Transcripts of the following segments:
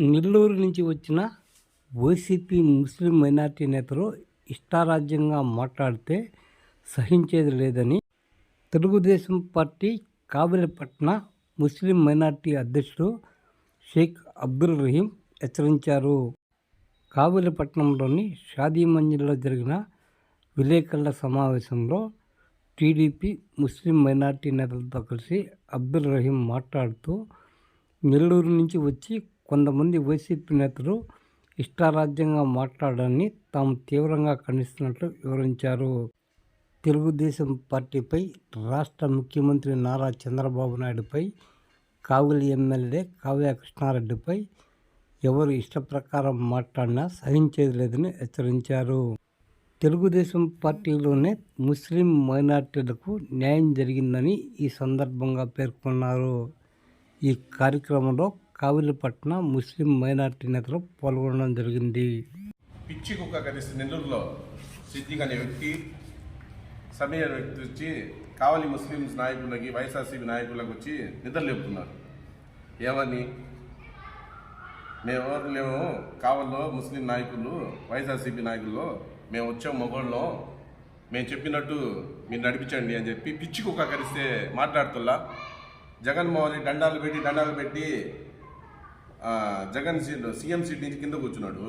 నెల్లూరు నుంచి వచ్చిన వైసీపీ ముస్లిం మైనార్టీ నేతలు ఇష్టారాజ్యంగా మాట్లాడితే సహించేది లేదని Telugu Desam party Kabilapatna Muslim minority అధ్యక్షుడు షేక్ అబ్దుల్ రహీం హెచ్చరించారు. కాబిలపట్నంలోని షాదీ మంజిల్లో జరిగిన విలేకరుల సమావేశంలో టీడీపీ ముస్లిం మైనార్టీ నేతలతో కలిసి అబ్దుల్ రహీం మాట్లాడుతూ నెల్లూరు నుంచి వచ్చి కొంతమంది వైసీపీ నేతలు ఇష్టారాజ్యంగా మాట్లాడాలని తాము తీవ్రంగా ఖండిస్తున్నట్లు వివరించారు. తెలుగుదేశం పార్టీపై రాష్ట్ర ముఖ్యమంత్రి నారా చంద్రబాబు నాయుడుపై కావలి ఎమ్మెల్యే కావ్య కృష్ణారెడ్డిపై ఎవరు ఇష్టప్రకారం మాట్లాడినా సహించేది లేదని హెచ్చరించారు. తెలుగుదేశం పార్టీలోనే ముస్లిం మైనార్టీలకు న్యాయం జరిగిందని ఈ సందర్భంగా పేర్కొన్నారు. ఈ కార్యక్రమంలో కావిలిపట్న ముస్లిం మైనార్టీ నేతలు పాల్గొనడం జరిగింది. పిచ్చి కుక్క కలిసి నెల్లూరులో సిద్దిక్ అనే వ్యక్తి సమీర్ అనే వ్యక్తి వచ్చి కావలి ముస్లిమ్స్ నాయకులకి వైఎస్ఆర్సీపీ నాయకులకు వచ్చి నిద్ర లేపుతున్నారు. ఏమని? మేము ఎవరు లేము కావల్లో ముస్లిం నాయకులు వైఎస్ఆర్సీపీ నాయకులు మేము వచ్చాం మొగోళ్ళం మేము చెప్పినట్టు మీరు నడిపించండి అని చెప్పి పిచ్చి కుక్క కరిస్తే మాట్లాడుతుల్లా. జగన్మోహన్ రెడ్డి దండాలు పెట్టి దండాలు పెట్టి జగన్ సీట్ సీఎం సీట్ నుంచి కింద కూర్చున్నాడు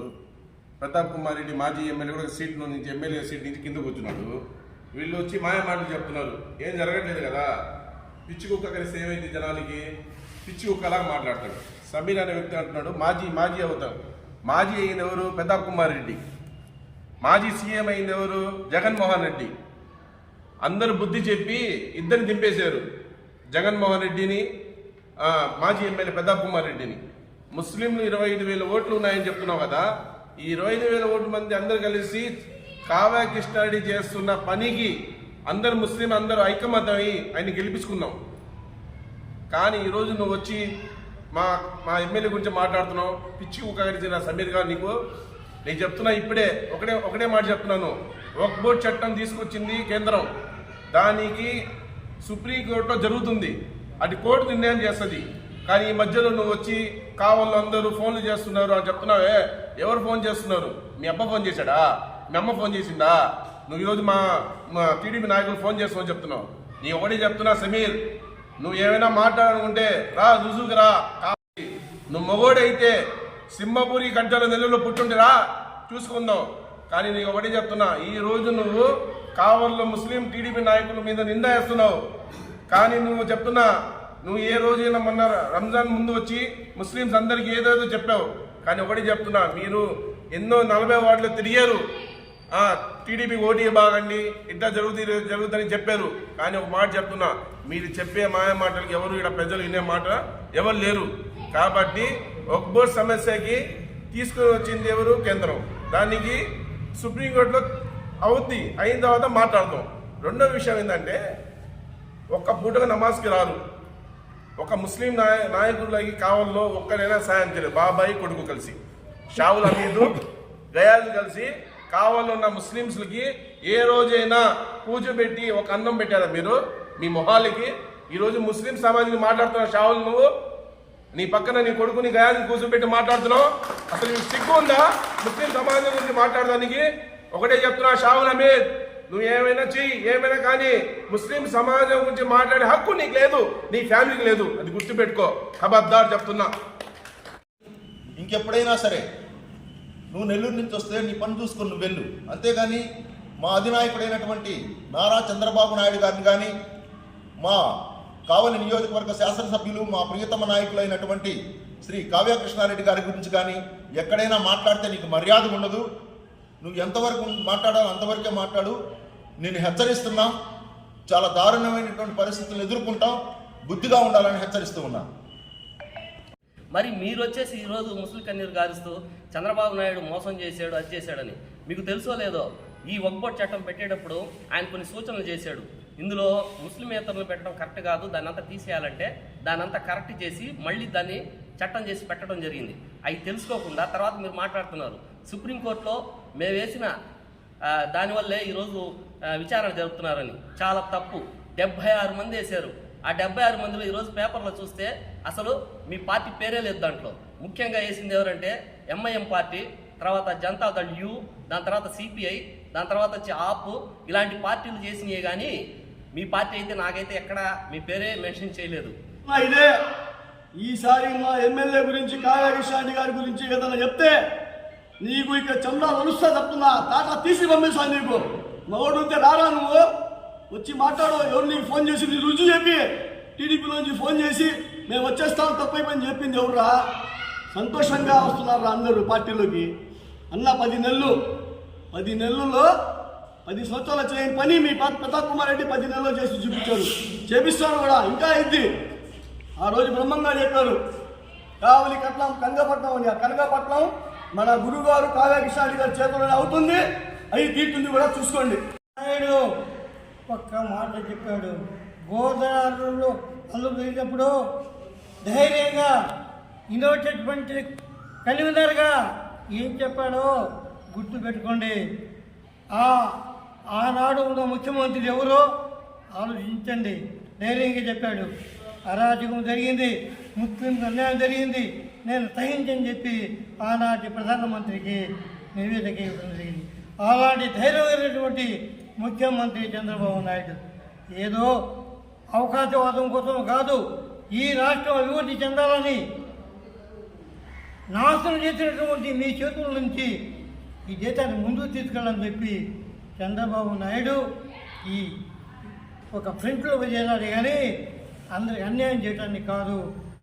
ప్రతాప్ కుమార్ రెడ్డి మాజీ ఎమ్మెల్యే కూడా సీట్ నుంచి ఎమ్మెల్యే సీట్ నుంచి కింద కూర్చున్నాడు వీళ్ళు వచ్చి మాయ మాటలు చెప్తున్నారు. ఏం జరగట్లేదు కదా? పిచ్చి కుక్క కలిసి ఏమైంది జనాలకి పిచ్చి కుక్కలాగా మాట్లాడతాడు. సమీర్ అనే వ్యక్తి అంటున్నాడు మాజీ మాజీ అవుతాం మాజీ అయిన ఎవరు? ప్రతాప్ కుమార్ రెడ్డి. మాజీ సీఎం అయింది ఎవరు? జగన్మోహన్ రెడ్డి. అందరూ బుద్ధి చెప్పి ఇద్దరిని దింపేశారు. జగన్మోహన్ రెడ్డిని మాజీ ఎమ్మెల్యే ప్రతాప్ కుమార్ రెడ్డిని. ముస్లింలు ఇరవై ఐదు వేల ఓట్లు ఉన్నాయని చెప్తున్నావు కదా ఈ ఇరవై ఐదు వేల ఓట్ల మంది అందరు కలిసి కావ్య కృష్ణారెడ్డి చేస్తున్న పనికి అందరు ముస్లిం అందరూ ఐకమత్యమై ఆయన గెలిపించుకున్నాం. కానీ ఈరోజు నువ్వు వచ్చి మా మా ఎమ్మెల్యే గురించి మాట్లాడుతున్నావు. పిచ్చి ఉకరించిన సమీర్ గారు నీకు. నేను చెప్తున్నా ఇప్పుడే ఒకటే ఒకటే మాట చెప్తున్నాను. ఒక బోర్డు చట్టం తీసుకొచ్చింది కేంద్రం. దానికి సుప్రీంకోర్టులో జరుగుతుంది. అది కోర్టు నిర్ణయం చేస్తుంది. కానీ ఈ మధ్యలో నువ్వు వచ్చి కావాళ్ళు అందరూ ఫోన్లు చేస్తున్నారు అని చెప్తున్నావే. ఎవరు ఫోన్ చేస్తున్నారు? మీ అబ్బ ఫోన్ చేశాడా? మీ అమ్మ ఫోన్ చేసిందా? నువ్వు ఈరోజు మా మా టీడీపీ నాయకులు ఫోన్ చేస్తామని చెప్తున్నావు. నీ ఒకటి చెప్తున్నా సమీర్ నువ్వు ఏమైనా మాట్లాడాలనుకుంటే రా రుజువుకి రా. నువ్వు మగోడైతే సింహపురి గంటల నెలలో పుట్టుండి రా చూసుకుందాం. కానీ నీకు ఒకటి చెప్తున్నా ఈ రోజు నువ్వు కావల్లో ముస్లిం టీడీపీ నాయకుల మీద నింద వేస్తున్నావు. కానీ నువ్వు చెప్తున్నా నువ్వు ఏ రోజైనా మొన్న రంజాన్ ముందు వచ్చి ముస్లిమ్స్ అందరికీ ఏదేదో చెప్పావు. కానీ ఒకటి చెప్తున్నా మీరు ఎన్నో నలభై వార్డులు తిరిగారు. టీడీపీ ఓటీ బాగండి ఇట్లా జరుగుతుంది జరుగుతుందని చెప్పారు. కానీ ఒక మాట చెప్తున్నా మీరు చెప్పే మాయ మాటలకు ఎవరు ఇక్కడ ప్రజలు వినే మాట ఎవరు లేరు. కాబట్టి ఒక సమస్యకి తీసుకుని వచ్చింది ఎవరు? కేంద్రం. దానికి సుప్రీంకోర్టులో అవుద్ది అయిన తర్వాత మాట్లాడదాం రెండో విషయం ఏంటంటే ఒక్క పూటగా నమాజ్కి రారు. ఒక ముస్లిం నాయ నాయకుడికి కావాలో ఒక్కరైనా సాయం చేయలేదు. బాబాయి కొడుకు కలిసి. షావుల్ అమీదు గయాజ్ కలిసి కావాలో ఉన్న ముస్లింస్లకి ఏ రోజైనా పూజ పెట్టి ఒక అన్నం పెట్టారా మీరు? మీ మొహాలకి? ఈరోజు ముస్లిం సమాజానికి మాట్లాడుతున్న షావుల్ నువ్వు? నీ పక్కన నీ కొడుకుని గయాన్ని కూర్చోబెట్టి మాట్లాడుతున్నావు? అసలు నీకు సిగ్గు ఉందా ముస్లిం సమాజం గురించి మాట్లాడడానికి? ఒకటే చెప్తున్నా షావుల్ అమీద్ నువ్వు ఏమైనా చెయ్యి ఏమైనా కానీ ముస్లిం సమాజం గురించి మాట్లాడే హక్కు నీకు లేదు నీ ఫ్యామిలీకి లేదు. అది గుర్తుపెట్టుకో. ఖబర్దార్ చెప్తున్నా. ఇంకెప్పుడైనా సరే నువ్వు నెల్లూరు నుంచి వస్తే నీ పని చూసుకొని నువ్వు వెళ్ళు. అంతేగాని మా అధినాయకుడైనటువంటి నారా చంద్రబాబు నాయుడు గారిని కానీ మా కావలి నియోజకవర్గ శాసనసభ్యులు మా ప్రియతమ నాయకులైనటువంటి శ్రీ కావ్య కృష్ణారెడ్డి గారి గురించి కానీ ఎక్కడైనా మాట్లాడితే నీకు మర్యాద ఉండదు. నువ్వు ఎంతవరకు మాట్లాడాలో అంతవరకే మాట్లాడు. నేను హెచ్చరిస్తున్నా. చాలా దారుణమైనటువంటి పరిస్థితులను ఎదుర్కొంటాం. బుద్ధిగా ఉండాలని హెచ్చరిస్తూ ఉన్నా. మరి మీరు వచ్చేసి ఈరోజు ముసలి కన్నీరు గారుస్తూ చంద్రబాబు నాయుడు మోసం చేశాడు అది చేశాడని. మీకు తెలుసో లేదో? ఈ ఒక్కోటి చట్టం పెట్టేటప్పుడు ఆయన కొన్ని సూచనలు చేశాడు. ఇందులో ముస్లిమేతరులు పెట్టడం కరెక్ట్ కాదు. దాన్ని అంతా తీసేయాలంటే దాని అంతా కరెక్ట్ చేసి మళ్ళీ దాన్ని చట్టం చేసి పెట్టడం జరిగింది. అవి తెలుసుకోకుండా తర్వాత మీరు మాట్లాడుతున్నారు. సుప్రీంకోర్టులో మేము వేసిన దానివల్లే ఈరోజు విచారణ జరుపుతున్నారని. చాలా తప్పు. డెబ్బై ఆరు మంది వేశారు. ఆ డెబ్బై ఆరు మందిలో ఈరోజు పేపర్లో చూస్తే అసలు మీ పార్టీ పేరే లేదు దాంట్లో. ముఖ్యంగా వేసింది ఎవరంటే ఎంఐఎం పార్టీ తర్వాత జనతాదళ్ యూ దాని తర్వాత సిపిఐ దాని తర్వాత వచ్చి ఆప్ ఇలాంటి పార్టీలు చేసినవి కానీ మీ పార్టీ అయితే నాకైతే ఎక్కడ మీ పేరే మెన్షన్ చేయలేదు. ఇదే. ఈసారి మా ఎమ్మెల్యే గురించి కావ్యకృష్ణారెడ్డి గారి గురించి ఏదైనా చెప్తే నీకు ఇక్కడ చందా నడుస్తా చెప్తున్నా. తాట తీసి పంపిస్తా నీకు. మగోడు ఉంటే రారా నువ్వు? వచ్చి మాట్లాడు. ఎవరు నీకు ఫోన్ చేసి నీ రుజువు చెప్పి. టీడీపీ నుంచి ఫోన్ చేసి మేము వచ్చేస్తాం తప్పైపోయింది చెప్పింది ఎవరురా? సంతోషంగా వస్తున్నారు అందరూ పార్టీలోకి. అన్న పది నెలలు. పది నెలల్లో పది సంవత్సరాలు చేయని పని మీ ప్రతాప్ కుమార్ రెడ్డి పది నెలలు చేసి చూపించారు. చేపిస్తాడు కూడా. ఇంకా ఇది ఆ రోజు బ్రహ్మంగా చెప్పారు. కావలి కట్నం కనకపట్నం అని. ఆ కనకపట్నం మన గురుగారు కావ్యకృష్ణారెడ్డి గారి చేతుల్లోనే అవుతుంది. అవి తీర్తుంది కూడా చూసుకోండి. నాయుడు ఒక్క మాట చెప్పాడు. గోదావరిలో అల్లు వెళ్ళినప్పుడు ధైర్యంగా ఇన్నోవేటటువంటి కన్వీనర్గా ఏం చెప్పాడో గుర్తు పెట్టుకోండి. ఆ ఆనాడు ఉన్న ముఖ్యమంత్రి ఎవరో ఆలోచించండి. ధైర్యంగా చెప్పాడు. అరాజకం జరిగింది. ముస్లిం అన్యాయం జరిగింది. నేను సహించని చెప్పి ఆనాటి ప్రధానమంత్రికి నివేదిక ఇవ్వడం జరిగింది. అలాంటి ధైర్యమైనటువంటి ముఖ్యమంత్రి చంద్రబాబు నాయుడు ఏదో అవకాశవాదం కోసం కాదు ఈ రాష్ట్రం అభివృద్ధి చెందాలని నాశనం చేసినటువంటి మీ చేతుల నుంచి ఈ దేశాన్ని ముందుకు తీసుకెళ్ళని చెప్పి చంద్రబాబు నాయుడు ఈ ఒక ఫ్రంట్లో చేయాలి కానీ అందరికి అన్యాయం చేయడానికి కాదు